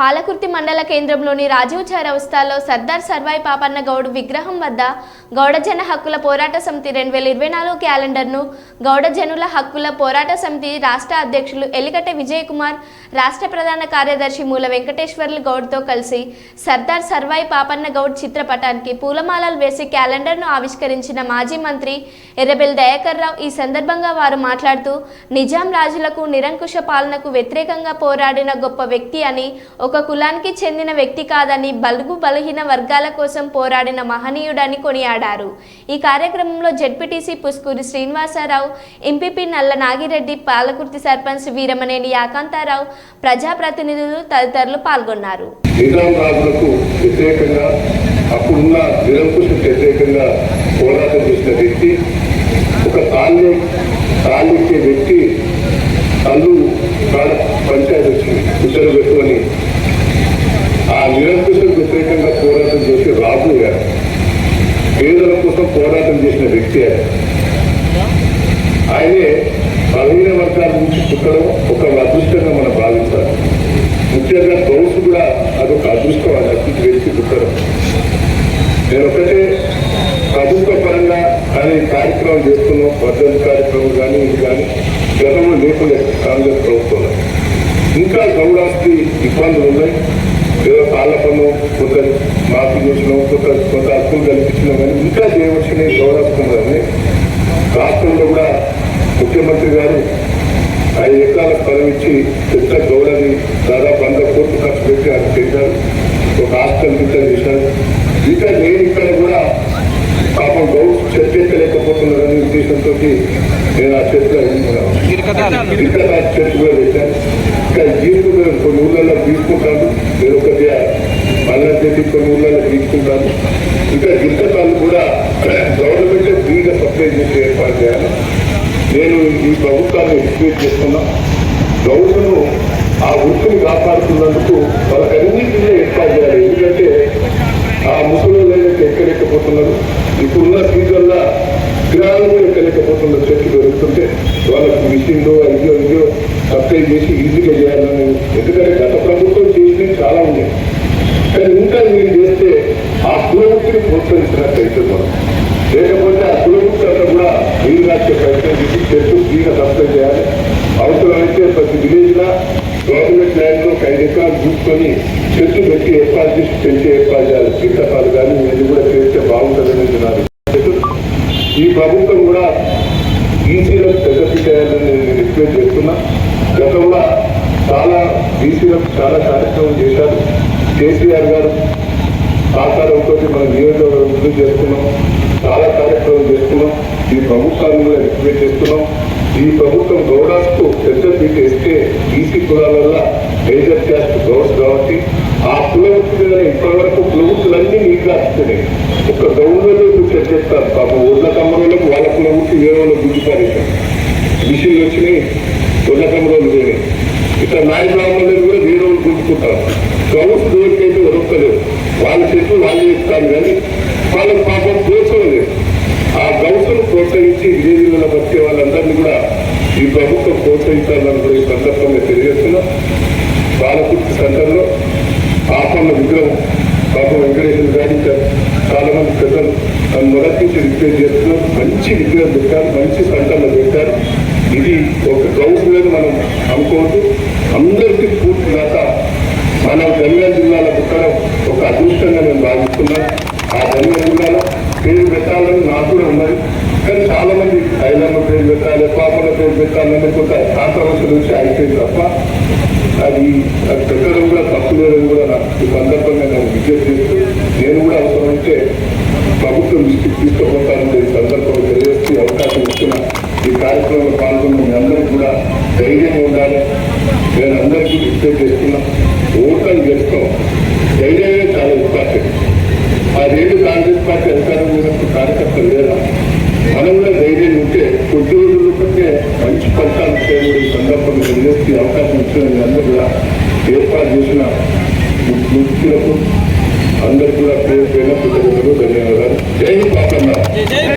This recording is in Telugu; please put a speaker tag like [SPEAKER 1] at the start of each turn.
[SPEAKER 1] పాలకుర్తి మండల కేంద్రంలోని రాజీవ్ చౌరస్తాలో సర్దార్ సర్వాయి పాపన్న గౌడ్ విగ్రహం వద్ద గౌడజన హక్కుల పోరాట సమితి రెండు వేల ఇరవై నాలుగు క్యాలెండర్ను గౌడజనుల హక్కుల పోరాట సమితి రాష్ట్ర అధ్యక్షులు ఎలికటె విజయ్ కుమార్ రాష్ట్ర ప్రధాన కార్యదర్శి మూల వెంకటేశ్వర్లు గౌడ్తో కలిసి సర్దార్ సర్వాయి పాపన్న గౌడ్ చిత్రపటానికి పూలమాలలు వేసి క్యాలెండర్ను ఆవిష్కరించిన మాజీ మంత్రి ఎర్రబెల్ దయాకర్ రావు ఈ సందర్భంగా వారు మాట్లాడుతూ నిజాం రాజులకు నిరంకుశ పాలనకు వ్యతిరేకంగా పోరాడిన గొప్ప వ్యక్తి అని ఒక కులానికి చెందిన వ్యక్తి కాదని బలుగు బలహీన వర్గాల కోసం పోరాడిన మహనీయుడని కొనియాడారు. ఈ కార్యక్రమంలో జడ్పీటీసీ పుస్కూరి శ్రీనివాసరావు ఎంపీపీ నల్ల నాగిరెడ్డి పాలకుర్తి సర్పంచ్ వీరమనేని యాకాంతారావు ప్రజాప్రతినిధులు తదితరులు పాల్గొన్నారు.
[SPEAKER 2] అప్పుడున్న నిరంకుశకు వ్యతిరేకంగా పోరాటం చేసిన వ్యక్తి ఒక వ్యక్తి తల్లు పంచాయతీ వచ్చింది కుసలు పెట్టుకొని ఆ నిరంకుశకు వ్యతిరేకంగా పోరాటం చేసి రాజు గారు. పేదల కోసం పోరాటం చేసిన వ్యక్తి ఆయన. ఆయనే బలహీన వర్గాల నుంచి పుట్టడం ఒక అదృష్టంగా మనం భావించాలి. ముఖ్యంగా గౌస్ కూడా అదొక అదృష్టం అని అర్థించి వ్యక్తి పుట్టడం. నేను ఒకటే ప్రభుత్వ పరంగా అనే కార్యక్రమం చేస్తున్నాం పద్ధతి కార్యక్రమం కానీ ఇది కానీ గతంలో లేకుండా కాంగ్రెస్ ప్రభుత్వంలో. ఇంకా గౌడాస్తి ఇబ్బందులు ఉన్నాయి. ఏదో తాళ్ళ పన్ను కొంత మాఫీ చేసినాం కొంత కొంత హక్కులు కల్పించినాం కానీ ఇంకా చేయవలసిన గౌరవిస్తున్నారని రాష్ట్రంలో కూడా ముఖ్యమంత్రి గారు ఐదు ఎకరాల స్థలం ఇచ్చి పెద్ద గౌరవి దాదాపు వంద కోట్లు ఖర్చు పెట్టి అది చేశారు. ఒక హాస్టల్ ఇంకా చేశారు. ఇంకా నేను ఇక్కడ కూడా పాపం గౌరవ చర్చించలేకపోతున్నారనే ఉద్దేశంతో నేను ఆ చర్చ ఇక్కడ ఆ చర్చ కూడా పెట్టాను ఇంకా తీసుకున్నారు కొన్ని ఊళ్ళల్లో తీసుకుంటాను నేను ఒకటి మళ్ళా చేసి కొన్ని ఊళ్ళల్లో తీసుకుంటాను ఇంకా గిట్టకాలు కూడా గవర్నమెంట్ ఫ్రీగా సప్లై చేసి ఏర్పాటు చేయాలి నేను ఈ ప్రభుత్వాన్ని రిక్వెస్ట్ చేస్తున్నా గౌరవను ఆ వృత్తిని కాపాడుతున్నందుకు వాళ్ళకన్నింటినీ ఏర్పాటు చేయాలి ఎందుకంటే ఆ ముసలిళ్ళు ఏదైతే ఎక్కలేకపోతున్నారు ఇప్పుడున్న సీజన్లో కూడా ఎక్కలేకపోతున్నారు చెట్లు పెరుగుతుంటే వాళ్ళకి మిషన్లు అయ్యో అయ్యో సప్లై చేసి ఈజీగా చేయాలని ఎందుకంటే గత ప్రభుత్వం చేసినవి చాలా ఉన్నాయి. కానీ ఇంకా మీరు చేస్తే ఆ కులవృత్తిని ప్రోత్సహించినట్టు అవుతుంది మనం. లేకపోతే ఆ కులవృత్తి అంతా కూడా నీళ్ళు రాసే ప్రయత్నం చేసి చెట్టు ఫ్రీగా సప్లై చేయాలి. అవసరమైతే ప్రతి విలేజ్ గవర్నమెంట్ ల్యాండ్లో చూసుకొని చెట్టు పెట్టి ఏర్పాటు చేసి పెంచే ఏర్పాటు చేయాలి. చిట్టపాలు కానీ ఇది కూడా చేస్తే బాగుంటుందని అంటున్నారు. ఈ ప్రభుత్వం కూడా బీసీలకు పెద్దపి చేయాలని నేను రిక్వెస్ట్ చేస్తున్నా. గతంలో చాలా బీసీలకు చాలా కార్యక్రమం చేశారు. కేసీఆర్ గారు సహకారంతో మన నియోజకవర్గం ముందు చేస్తున్నాం. చాలా కార్యక్రమం చేస్తున్నాం. ఈ ప్రభుత్వాన్ని కూడా రిక్వెస్ట్ చేస్తున్నాం. ఈ ప్రభుత్వం గౌడాస్కు పెద్ద పీట ఇస్తే బీసీ కులాల మేజర్ క్యాస్ట్ గౌడ్స్ కాబట్టి ఆ కులవృత్తి మీద ఇప్పటివరకు కులవృత్తులన్నీ నీట్గా వస్తున్నాయి ఒక గౌన్లలో ఇప్పుడు చేస్తారు. పాప ఒడ్ల వాళ్ళ కులవృత్తి వేరే వాళ్ళకి ఇక్కడ. మిషన్లు వచ్చినాయి ఒడ్ల కమ్మరోలు వేరే ఇక్కడ నాయ బ్రాహ్మణులు కూడా వేరే వాళ్ళు గుర్తుకుంటారు. గౌడ్స్ దోరికైతే దొరకలేదు వాళ్ళ చెట్లు వాళ్ళు ఇస్తారు కానీ వాళ్ళకి పాపం ప్రోత్సహం గౌసును ప్రోత్సహించి విలేజ్లలో బతికే వాళ్ళందరినీ కూడా ఈ ప్రభుత్వం ప్రోత్సహించాలని కూడా ఈ సందర్భంగా తెలియజేస్తున్నాం. బాలకృష్ణ సెంటర్లో ఆపన్న విగ్రహం పాపం వెంకటేశ్వర గారి చాలా మంది పెద్దలు నన్ను మొదటి నుంచి రిక్వెస్ట్ చేస్తున్నాం మంచి విగ్రహం పెట్టారు మంచి సెంటర్లో పెట్టారు. ఇది ఒక గౌస్ మీద మనం అనుకోవద్దు. అందరికీ పూర్తి దాత మన జనగాం జిల్లాలో పుట్టడం ఒక అదృష్టంగా నేను భావిస్తున్నాను. ఆ జనగాం జిల్లాలో పేరు పెట్టాలని నాకు కూడా ఉన్నది కానీ చాలా మంది ఐలమ్మ పేరు పెట్టాలి పాపల పేరు పెట్టాలని కొంత కాంట్రవర్షియల్ నుంచి అయిపోయింది తప్ప అది అది పెట్టడం కూడా తప్పు లేదని కూడా నాకు సందర్భంగా నేను విజ్ఞప్తి చేస్తూ నేను కూడా అవసరమైతే ప్రభుత్వం దృష్టికి తీసుకుపోతానని ఈ సందర్భంగా తెలియజేస్తూ అవకాశం ఇచ్చిన ఈ కార్యక్రమంలో పాల్గొన్న మీ అందరికీ కూడా ధైర్యంగా ఉండాలి. నేను అందరికీ విజ్ఞప్తి చేస్తున్నా ఓటర్లు చేస్తాం ధైర్యమే చాలా ఇంపార్టెంట్. ఆ రెండు కాంగ్రెస్ పార్టీ అధికారం కార్యకర్తలు లేదా మనం కూడా ధైర్యం ఉంటే కొద్ది అలాగే మంచి ఫలితాలు చేయడం ఈ సందర్భంగా తెలియజేసి అవకాశం ఇచ్చిన అందరూ కూడా ఏర్పాటు చేసిన ముఖ్యులకు అందరికీ కూడా పేరు పేరు కృతజ్ఞతలు ధన్యవాదాలు. జై పాపన్న.